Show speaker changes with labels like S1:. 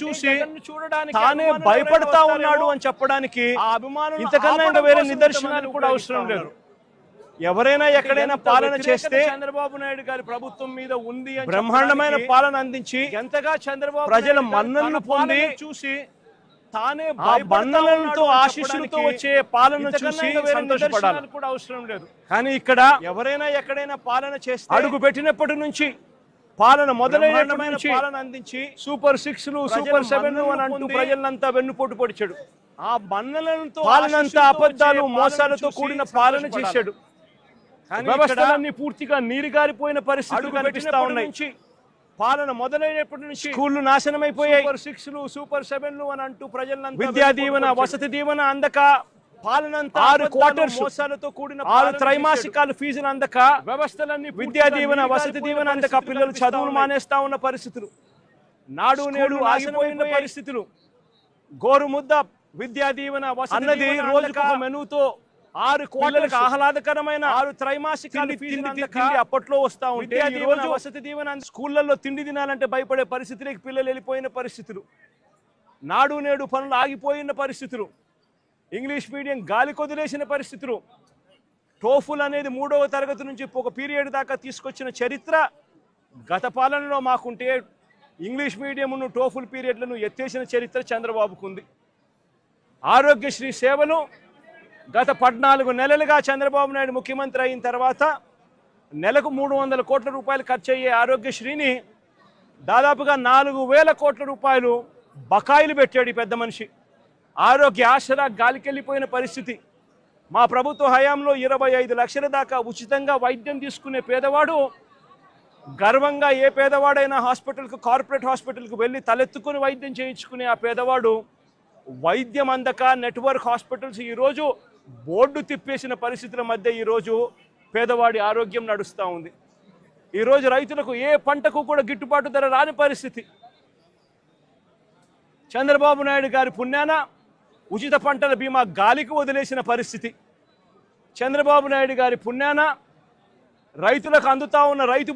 S1: చూసి తానే భయపడతా ఉన్నాడు. అని చెప్పడానికి ఇంతకన్నా ఇంకా వేరే నిదర్శనాలు కూడా అవసరం లేదు. ఎవరైనా ఎక్కడైనా పాలన చేస్తే
S2: చంద్రబాబు నాయుడు గారి ప్రభుత్వం మీద ఉంది
S1: బ్రహ్మాండమైన పాలన అందించి
S2: ఎంతగా చంద్రబాబు
S1: ప్రజల
S2: తన
S1: పొంది
S2: చూసి తానే
S1: బంధనలతో ఆశీస్సులతో వచ్చే పాలన చూసి సంతోషపడాలి.
S2: కూడా అవసరం లేదు.
S1: కానీ ఇక్కడ
S2: ఎవరైనా ఎక్కడైనా పాలన చేస్తే
S1: అడుగు పెట్టినప్పటి నుంచి పాలన మొదలైన
S2: బ్రహ్మాండమైన
S1: పాలన అందించి సూపర్ సిక్స్ సూపర్ సెవెన్ అని అంటూ ప్రజలంతా వెన్నుపోటు పొడిచాడు
S2: ఆ మన్ననలతో
S1: పాలనంతా అబద్ధాలు మోసాలతో కూడిన పాలన. చేశాడు వ్యవస్థలన్నీ పూర్తిగా నీరుగారిపోయిన పరిస్థితులు కనిపిస్తా ఉన్నాయి పాలన మొదలైనప్పటి నుంచి స్కూళ్ళు నాశనమైపోయాయి
S2: సూపర్ సిక్స్లు సూపర్ సెవెన్లు అని అంటూ ప్రజలంతా
S1: విద్యా దీవెన. వసతి దీవెన అందక
S2: పాలనంతా
S1: ఆరు క్వార్టర్స్
S2: మోసాలతో కూడిన
S1: ఆరు. త్రైమాసికాలు ఫీజులు అందక
S2: వ్యవస్థలన్నీ
S1: విద్యా దీవెన వసతి దీవెన అందక పిల్లలు చదువులు. మానేస్తా ఉన్న పరిస్థితులు నాడు నేడు ఆగిపోయిన. పరిస్థితులు గోరుముద్ద విద్యా దీవెన అన్నది రోజుకు మెనూతో ఆరు పిల్లలకు ఆహ్లాదకరమైన ఆరు త్రైమాసికాలు
S2: తిండి- తిండి-
S1: అప్పట్లో వస్తా ఉంటే రోజు వసతి దీవెన స్కూళ్ళల్లో తిండి తినాలంటే భయపడే పరిస్థితులకి పిల్లలు వెళ్ళిపోయిన పరిస్థితులు నాడు నేడు పనులు ఆగిపోయిన పరిస్థితులు ఇంగ్లీష్ మీడియం గాలి కొదిలేసిన పరిస్థితులు. టోఫుల్ అనేది మూడవ తరగతి నుంచి ఒక పీరియడ్ దాకా తీసుకొచ్చిన చరిత్ర గత పాలనలో మాకుంటే ఇంగ్లీష్ మీడియంను టోఫుల్ పీరియడ్లను ఎత్తేసిన చరిత్ర చంద్రబాబుకు ఉంది. ఆరోగ్యశ్రీ సేవలు గత పద్నాలుగు నెలలుగా చంద్రబాబు నాయుడు ముఖ్యమంత్రి అయిన తర్వాత నెలకు మూడు వందల కోట్ల రూపాయలు ఖర్చు అయ్యే ఆరోగ్యశ్రీని దాదాపుగా నాలుగు వేల కోట్ల రూపాయలు బకాయిలు పెట్టాడు ఈ పెద్ద మనిషి. ఆరోగ్య ఆసరా గాలికెళ్ళిపోయిన పరిస్థితి. మా ప్రభుత్వ హయాంలో ఇరవై ఐదు లక్షల దాకా ఉచితంగా వైద్యం తీసుకునే పేదవాడు గర్వంగా ఏ పేదవాడైనా హాస్పిటల్కు కార్పొరేట్ హాస్పిటల్కు వెళ్ళి తలెత్తుకుని వైద్యం చేయించుకునే ఆ పేదవాడు వైద్యం అందక నెట్వర్క్ హాస్పిటల్స్ ఈరోజు బోర్డు తిప్పేసిన పరిస్థితుల మధ్య ఈరోజు పేదవాడి ఆరోగ్యం నడుస్తూ ఉంది. ఈరోజు రైతులకు ఏ పంటకు కూడా గిట్టుబాటు ధర రాని పరిస్థితి. చంద్రబాబు నాయుడు గారి పుణ్యాన ఉచిత పంటల బీమా గాలికి వదిలేసిన పరిస్థితి. చంద్రబాబు నాయుడు గారి పుణ్యాన రైతులకు అందుతా ఉన్న రైతు